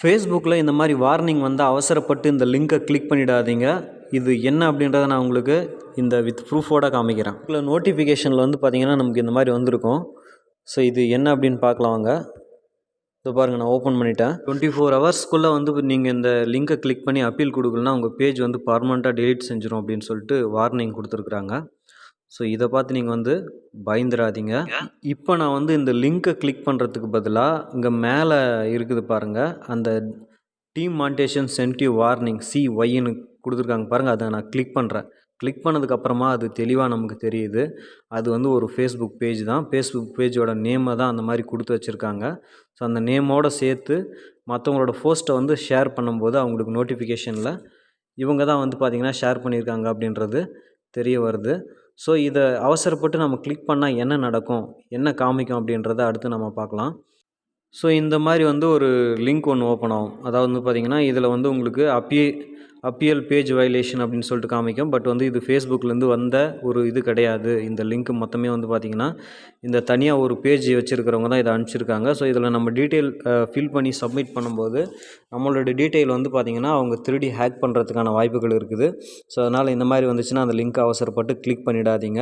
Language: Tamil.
ஃபேஸ்புக்கில் இந்த மாதிரி வார்னிங் வந்து அவசரப்பட்டு இந்த லிங்க்கை கிளிக் பண்ணிடாதீங்க. இது என்ன அப்படின்றத நான் உங்களுக்கு இந்த வித் ப்ரூஃபோட காமிக்கிறேன். இதில் நோட்டிஃபிகேஷனில் வந்து பார்த்தீங்கன்னா நமக்கு இந்த மாதிரி வந்திருக்கும். ஸோ இது என்ன அப்படின்னு பார்க்கலாம் வாங்க. இதை பாருங்கள் நான் ஓப்பன் பண்ணிட்டேன். டுவெண்ட்டி ஃபோர் ஹவர்ஸ்க்குள்ளே வந்து நீங்கள் இந்த லிங்கை கிளிக் பண்ணி அப்பீல் கொடுக்கலனா உங்கள் பேஜ் வந்து பர்மனெண்ட்டாக டெலீட் செஞ்சிடும் அப்படின்னு சொல்லிட்டு வார்னிங் கொடுத்துருக்குறாங்க. ஸோ இதை பார்த்து நீங்கள் வந்து பயந்துடாதீங்க இப்போ நான் வந்து இந்த லிங்க்கை கிளிக் பண்ணுறதுக்கு பதிலாக இங்கே மேலே இருக்குது பாருங்கள் அந்த டீம் மாண்டேஷன் சென்டிவ் வார்னிங் சி ஒய்ன்னு கொடுத்துருக்காங்க பாருங்கள் அதை நான் கிளிக் பண்ணுறேன் கிளிக் பண்ணதுக்கப்புறமா அது தெளிவாக நமக்கு தெரியுது. அது வந்து ஒரு ஃபேஸ்புக் பேஜ் தான். ஃபேஸ்புக் பேஜோட நேமை தான் அந்த மாதிரி கொடுத்து வச்சுருக்காங்க. ஸோ அந்த நேமோடு சேர்த்து மற்றவங்களோட போஸ்ட்டை வந்து ஷேர் பண்ணும்போது அவங்களுக்கு நோட்டிஃபிகேஷனில் இவங்க தான் வந்து பார்த்திங்கன்னா ஷேர் பண்ணியிருக்காங்க அப்படின்றது தெரிய வருது. ஸோ இதை அவசரப்பட்டு நம்ம கிளிக் பண்ணால் என்ன நடக்கும்? என்ன காமிக்கும் அப்படின்றத அடுத்து நம்ம பார்க்கலாம். ஸோ இந்த மாதிரி வந்து ஒரு லிங்க் ஒன்று ஓப்பன் ஆகும். அதாவது வந்து பார்த்திங்கன்னா இதில் வந்து உங்களுக்கு அப்பயே அப்பியல் பேஜ் வயலேஷன் அப்படின்னு சொல்லிட்டு காமிக்கும். பட் வந்து இது ஃபேஸ்புக்லேருந்து வந்த ஒரு இது கிடையாது. இந்த லிங்க் மொத்தமே வந்து பார்த்திங்கன்னா இந்த தனியாக ஒரு பேஜ் வச்சுருக்கிறவங்க தான் இதை அனுப்பிச்சிருக்காங்க. ஸோ இதில் நம்ம டீட்டெயில் ஃபில் பண்ணி சப்மிட் பண்ணும்போது நம்மளோட டீட்டெயில் வந்து பார்த்திங்கன்னா அவங்க திருடி ஹேக் பண்ணுறதுக்கான வாய்ப்புகள் இருக்குது. ஸோ அதனால் இந்த மாதிரி வந்துச்சுன்னா அந்த லிங்க்கை அவசரப்பட்டு கிளிக் பண்ணிடாதீங்க.